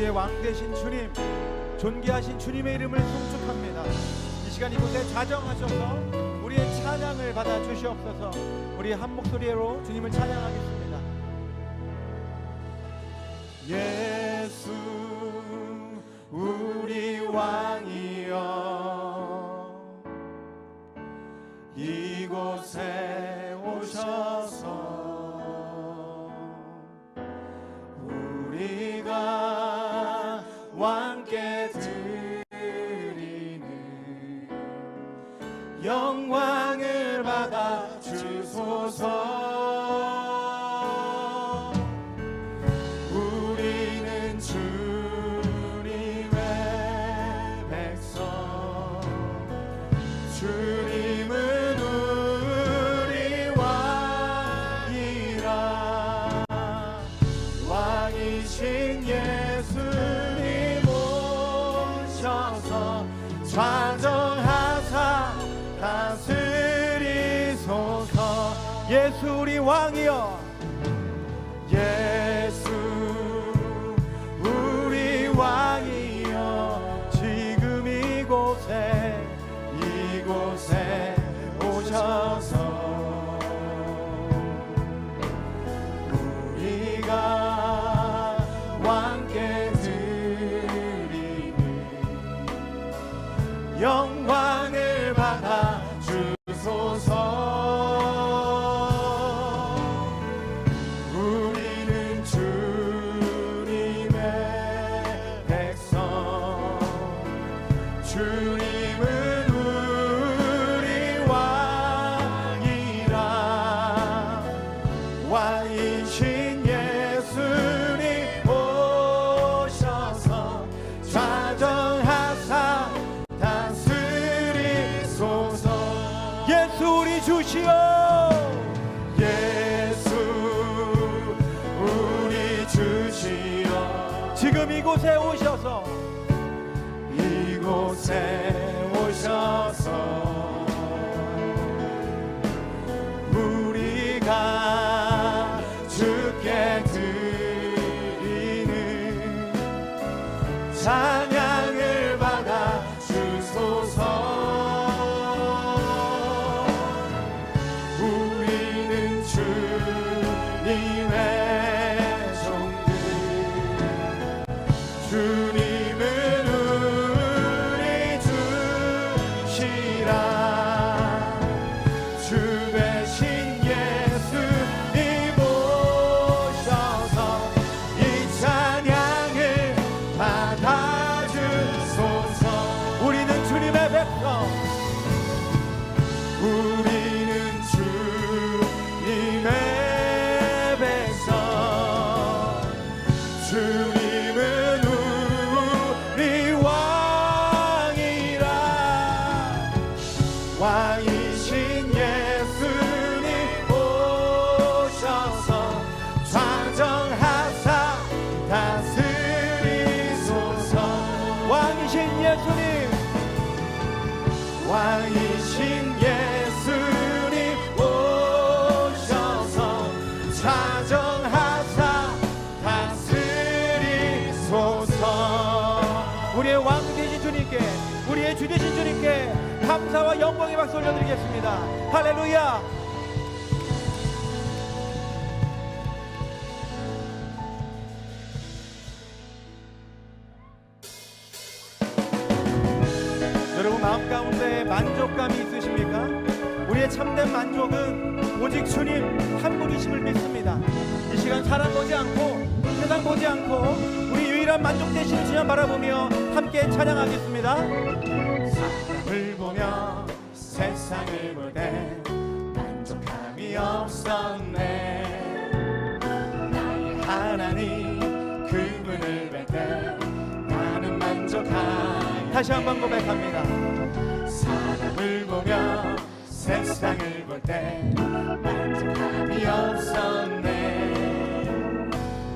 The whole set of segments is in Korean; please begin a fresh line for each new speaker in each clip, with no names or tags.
우리의 왕 되신 주님, 존귀하신 주님의 이름을 송축합니다. 이 시간 이곳에 자정하셔서 우리의 찬양을 받아 주시옵소서. 우리 한 목소리로 주님을 찬양하겠습니다. 예수 우리 왕이여 좌정하사 다스리소서. 예수 우리 왕이여 주님은 우리 왕이라. 왕이신 예수님 오셔서 좌정하사 다스리소서. 예수 우리 주시오. 이곳에 오셔서 왕이신 예수님 오셔서 좌정하사 다스리소서. 왕이신 예수님. 왕이신 예수님 오셔서 좌정하사 다스리소서. 우리의 왕 되신 주님께 우리의 주 되신 주님께 감사와 영광의 박수 올려드리겠습니다 할렐루야 여러분 마음 가운데 만족감이 있으십니까? 우리의 참된 만족은 오직 주님 한 분이심을 믿습니다. 이 시간 사람 보지 않고 세상 보지 않고 우리 유일한 만족 되시는 주님 바라보며 함께 찬양하겠습니다. 사람을 보며 세상을 볼 때 만족함이 없었네. 나의 하나님 그분을 뵐 때 나는 만족하 다시 한번 고백합니다. 사람을 보며 세상을 볼 때 만족함이 없었네.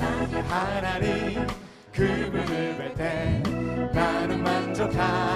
나의 하나님 그분을 뵐 때 나는 만족하였네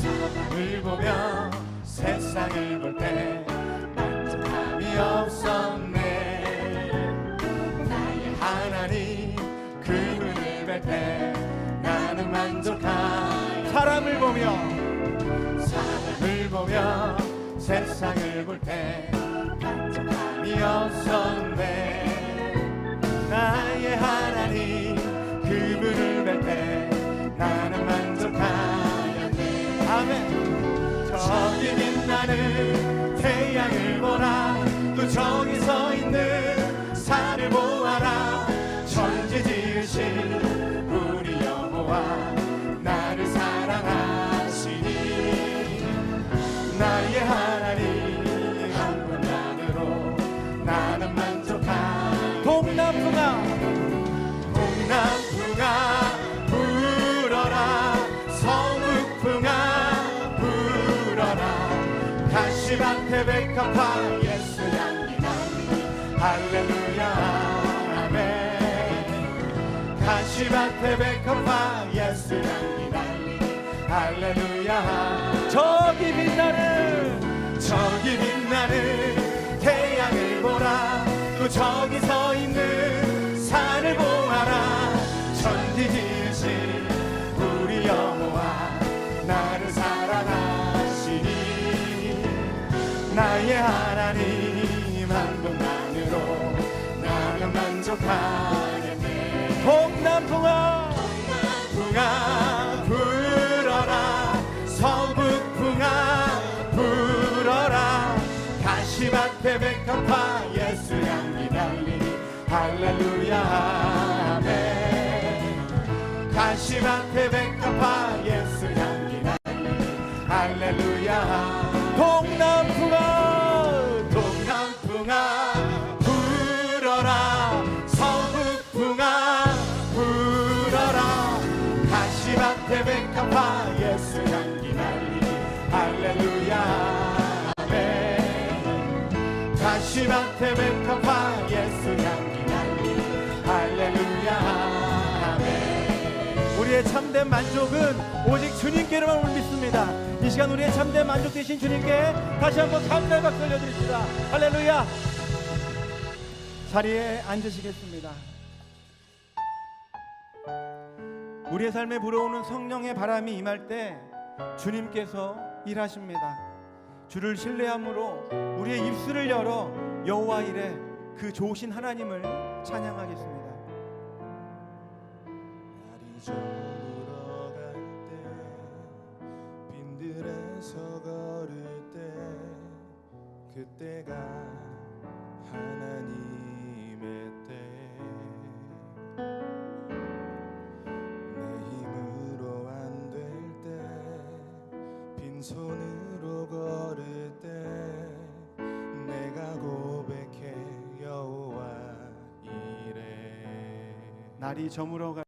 사람을 보며 세상을 볼 때 만족함이 없었네. 나의 하나님 그분을 뵐 때 나는 만족하여 사람을 보며. 사람을 보며 세상을 볼 때 만족함이 없었네. 나의 하나님 빛나는 가시밭에 백합화 예수 향기 할렐루야 아멘. 가시 밭에 백합화 예수 향기 날리니 할렐루야.
저기 빛나는
저기 빛나는 태양을 보라. 또 저기 서 있는 만족하겠네
동남풍아
북풍아 불어라. 서북풍아 불어라. 가시밭에 백합화. 예수 향기 달리니 할렐루야. 아멘. 가시밭에 백합화
우리의 참된 만족은 오직 주님께로만 우리 믿습니다. 이 시간 우리의 참된 만족 되신 주님께 다시 한번 감사의 박수 올려드립시다. 할렐루야. 자리에 앉으시겠습니다. 우리의 삶에 불어오는 성령의 바람이 임할 때 주님께서 일하십니다. 주를 신뢰함으로 우리의 입술을 열어 여호와 이래 그 좋으신 하나님을 찬양하겠습니다.
빈들에서 걸을 때 그때가 하나님의 때내 힘으로 안될때 빈손으로 걸을 때 내가 고백해 여호와 이래.
날이 저물어 갈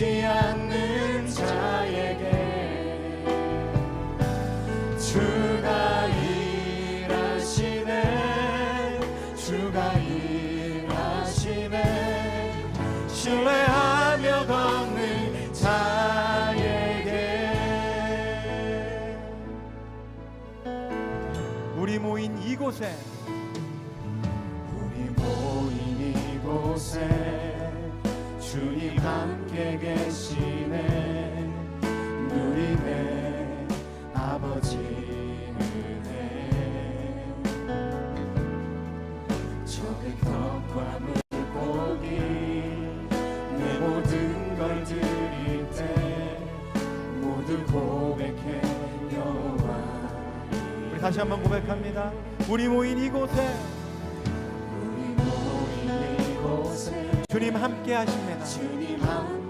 아끼지 않는 자에게 주가 일하시네 주가 일하시네. 신뢰하며 걷는 자에게
우리 모인 이곳에
우리 모인 이곳에 주님 함께 계시네. 누리네. 아버지 은혜. 저의 떡과 물고기 내 모든 걸 드릴 때 모두 고백해 여호와
우리 다시 한번 고백합니다. 우리 모인 이곳에.
우리 모인 이곳에
주님 함께 하십니다.
주님 함께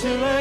신뢰